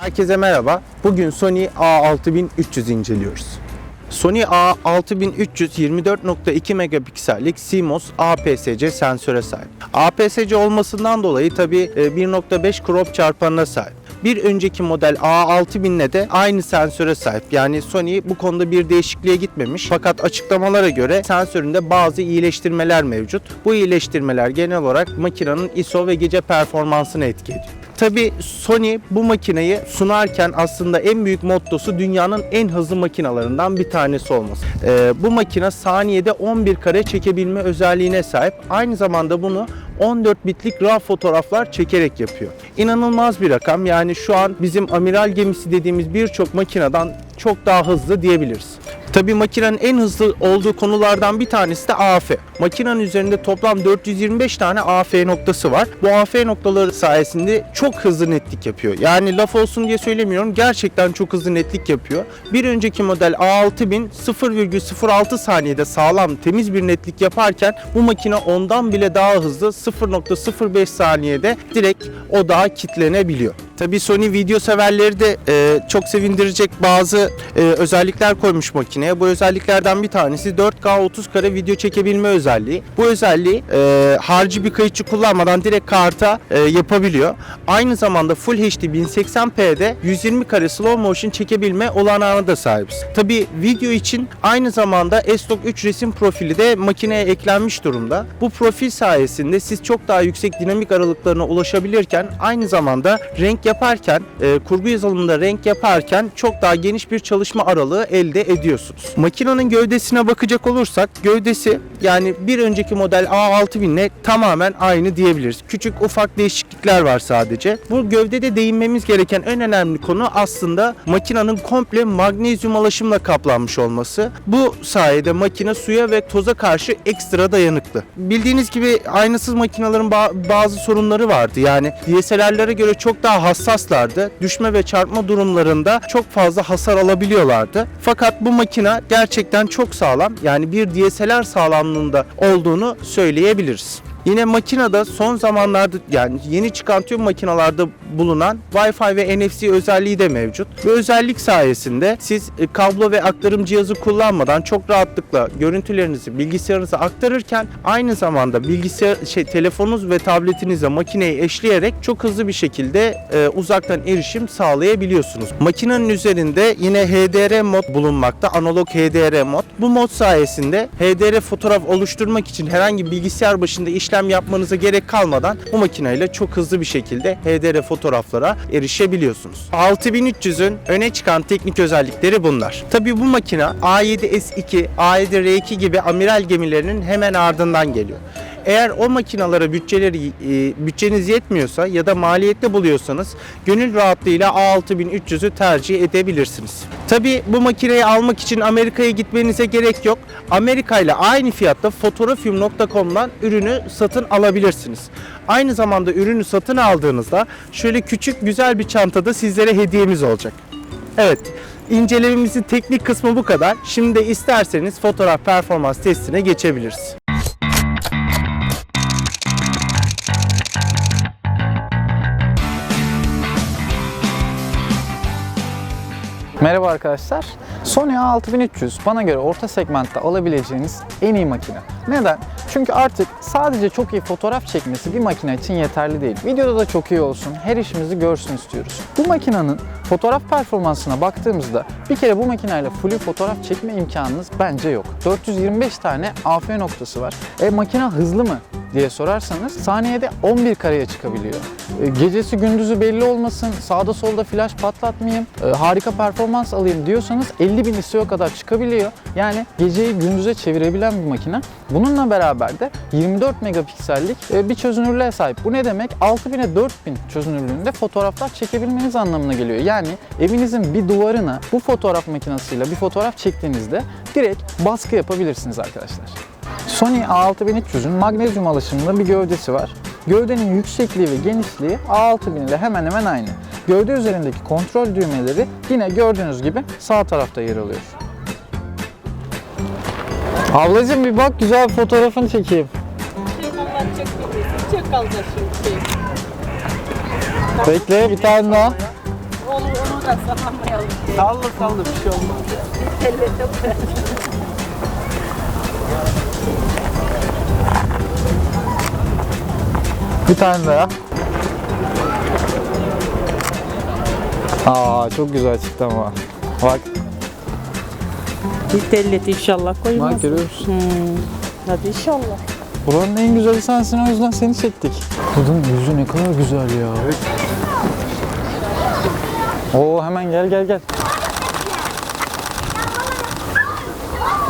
Herkese merhaba. Bugün Sony A6300 inceliyoruz. Sony A6300 24.2 megapiksellik CMOS APS-C sensöre sahip. APS-C olmasından dolayı tabi 1.5 crop çarpanına sahip. Bir önceki model A6000'le de aynı sensöre sahip. Yani Sony bu konuda bir değişikliğe gitmemiş. Fakat açıklamalara göre sensöründe bazı iyileştirmeler mevcut. Bu iyileştirmeler genel olarak makinenin ISO ve gece performansını etki ediyor. Tabi Sony bu makineyi sunarken aslında en büyük mottosu dünyanın en hızlı makinalarından bir tanesi olması. Ee, bu makine saniyede 11 kare çekebilme özelliğine sahip. Aynı zamanda bunu 14 bitlik RAW fotoğraflar çekerek yapıyor. İnanılmaz bir rakam. Yani şu an bizim amiral gemisi dediğimiz birçok makineden çok daha hızlı diyebiliriz. Tabii makinenin en hızlı olduğu konulardan bir tanesi de AF. Makinenin üzerinde toplam 425 tane AF noktası var. Bu AF noktaları sayesinde çok hızlı netlik yapıyor. Yani laf olsun diye söylemiyorum. Gerçekten çok hızlı netlik yapıyor. Bir önceki model A6000 0,06 saniyede sağlam temiz bir netlik yaparken bu makine ondan bile daha hızlı 0.05 saniyede direkt odağa kitlenebiliyor. Tabii Sony video severleri de e, çok sevindirecek bazı e, özellikler koymuş makineye. Bu özelliklerden bir tanesi 4K 30 kare video çekebilme özelliği. Bu özelliği e, harcı bir kayıtçı kullanmadan direkt karta e, yapabiliyor. Aynı zamanda Full HD 1080p'de 120 kare slow motion çekebilme olanağına da sahibiz. Tabii video için aynı zamanda S-Log 3 resim profili de makineye eklenmiş durumda. Bu profil sayesinde siz çok daha yüksek dinamik aralıklarına ulaşabilirken aynı zamanda renk yaparken, e, kurgu yazılımında renk yaparken çok daha geniş bir çalışma aralığı elde ediyorsunuz. Makinenin gövdesine bakacak olursak gövdesi yani bir önceki model A6000 ile tamamen aynı diyebiliriz. Küçük ufak değişiklikler var sadece. Bu gövdede değinmemiz gereken en önemli konu aslında makinenin komple magnezyum alaşımla kaplanmış olması. Bu sayede makine suya ve toza karşı ekstra dayanıklı. Bildiğiniz gibi aynasız makinelerin ba- bazı sorunları vardı. Yani DSLR'lere göre çok daha hassaslardı. Düşme ve çarpma durumlarında çok fazla hasar alabiliyorlardı. Fakat bu makine gerçekten çok sağlam. Yani bir DSLR sağlamlığında olduğunu söyleyebiliriz. Yine makinede son zamanlarda yani yeni çıkan tüm makinalarda bulunan Wi-Fi ve NFC özelliği de mevcut. Bu özellik sayesinde siz e, kablo ve aktarım cihazı kullanmadan çok rahatlıkla görüntülerinizi bilgisayarınıza aktarırken aynı zamanda bilgisayar şey telefonunuz ve tabletinize makineyi eşleyerek çok hızlı bir şekilde e, uzaktan erişim sağlayabiliyorsunuz. Makinenin üzerinde yine HDR mod bulunmakta. Analog HDR mod. Bu mod sayesinde HDR fotoğraf oluşturmak için herhangi bilgisayar başında işlem yapmanıza gerek kalmadan bu makineyle çok hızlı bir şekilde HDR fotoğraflara erişebiliyorsunuz. 6300'ün öne çıkan teknik özellikleri bunlar. Tabii bu makine A7S2, A7R2 gibi amiral gemilerinin hemen ardından geliyor. Eğer o makinalara bütçeleri e, bütçeniz yetmiyorsa ya da maliyette buluyorsanız gönül rahatlığıyla A6300'ü tercih edebilirsiniz. Tabi bu makineyi almak için Amerika'ya gitmenize gerek yok. Amerika ile aynı fiyatta fotoğrafyum.com'dan ürünü satın alabilirsiniz. Aynı zamanda ürünü satın aldığınızda şöyle küçük güzel bir çantada sizlere hediyemiz olacak. Evet, incelememizin teknik kısmı bu kadar. Şimdi de isterseniz fotoğraf performans testine geçebiliriz. Merhaba arkadaşlar. Sony A6300 bana göre orta segmentte alabileceğiniz en iyi makine. Neden? Çünkü artık sadece çok iyi fotoğraf çekmesi bir makine için yeterli değil. Videoda da çok iyi olsun, her işimizi görsün istiyoruz. Bu makinenin fotoğraf performansına baktığımızda bir kere bu makineyle full fotoğraf çekme imkanınız bence yok. 425 tane AF noktası var. E makine hızlı mı? Diye sorarsanız saniyede 11 kareye çıkabiliyor. E, Gecesi gündüzü belli olmasın, sağda solda flash patlatmayayım, e, harika performans alayım diyorsanız 50 bin ISO'ya kadar çıkabiliyor. Yani geceyi gündüze çevirebilen bir makine. Bununla beraber de 24 megapiksellik e, bir çözünürlüğe sahip. Bu ne demek? 6000'e 4000 çözünürlüğünde fotoğraflar çekebilmeniz anlamına geliyor. Yani evinizin bir duvarına bu fotoğraf makinesiyle bir fotoğraf çektiğinizde direkt baskı yapabilirsiniz arkadaşlar. Sony A6300'ün magnezyum alaşımında bir gövdesi var. Gövdenin yüksekliği ve genişliği A6000 ile hemen hemen aynı. Gövde üzerindeki kontrol düğmeleri yine gördüğünüz gibi sağ tarafta yer alıyor. Ablacığım bir bak güzel bir fotoğrafını çekeyim. Çek kalacak şimdi şey. Bekle bir tane daha. Onu da sallamayalım. Salla salla bir şey olmaz. Elle Bir tane daha. Aa çok güzel çıktı ama. Bak, Bir tellet inşallah koymaz. bak görüyor musun? Hmm. Hadi inşallah. Buranın en güzeli sensin o yüzden seni çektik. Kadın yüzü ne kadar güzel ya. Oo hemen gel gel gel.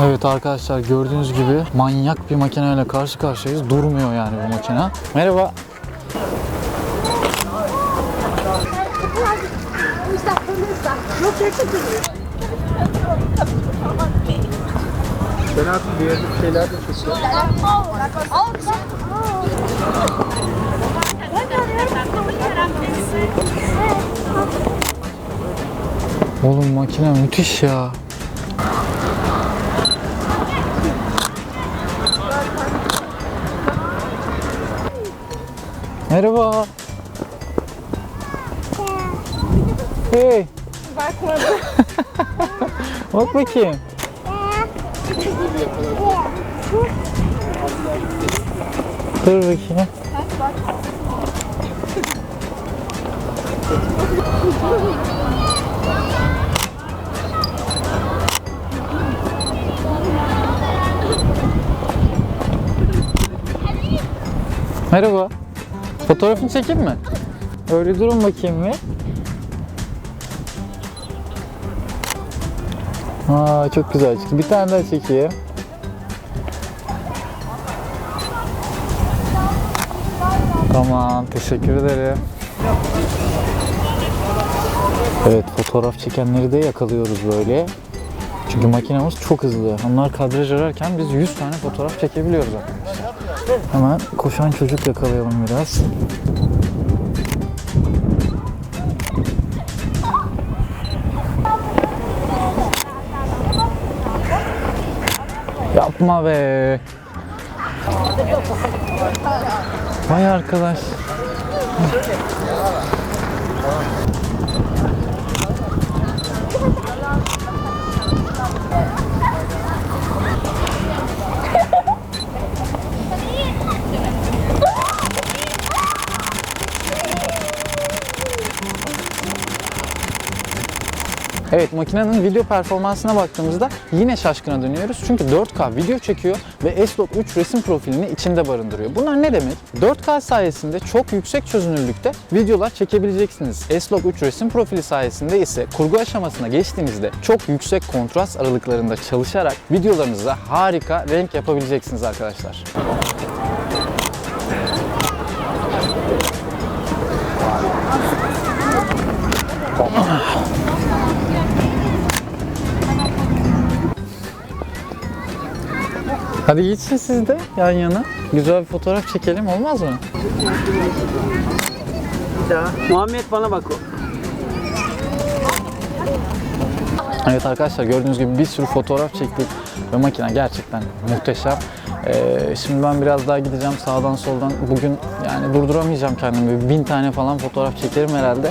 Evet arkadaşlar gördüğünüz gibi manyak bir makineyle karşı karşıyayız. Durmuyor yani bu makine. Merhaba. Ben artık bir yerde bir şeyler de çekiyorum. Oğlum makine müthiş ya. Merhaba. Hey. Bak bakayım. Dur bakayım. Merhaba. Fotoğrafını çekeyim mi? Öyle durun bakayım bir. Aa çok güzel çıktı. Bir tane daha çekeyim. Tamam, teşekkür ederim. Evet, fotoğraf çekenleri de yakalıyoruz böyle. Çünkü makinemiz çok hızlı. Onlar kadraj ararken biz 100 tane fotoğraf çekebiliyoruz arkadaşlar. Hemen koşan çocuk yakalayalım biraz. Yapma be. Vay arkadaş. Evet makinenin video performansına baktığımızda yine şaşkına dönüyoruz. Çünkü 4K video çekiyor ve S-Log 3 resim profilini içinde barındırıyor. Bunlar ne demek? 4K sayesinde çok yüksek çözünürlükte videolar çekebileceksiniz. S-Log 3 resim profili sayesinde ise kurgu aşamasına geçtiğinizde çok yüksek kontrast aralıklarında çalışarak videolarınıza harika renk yapabileceksiniz arkadaşlar. Hadi geçin siz de yan yana. Güzel bir fotoğraf çekelim olmaz mı? Muhammed bana bak o. Evet arkadaşlar gördüğünüz gibi bir sürü fotoğraf çektik ve makine gerçekten muhteşem. Ee, şimdi ben biraz daha gideceğim sağdan soldan. Bugün yani durduramayacağım kendimi. Bin tane falan fotoğraf çekerim herhalde.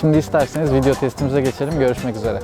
Şimdi isterseniz video testimize geçelim. Görüşmek üzere.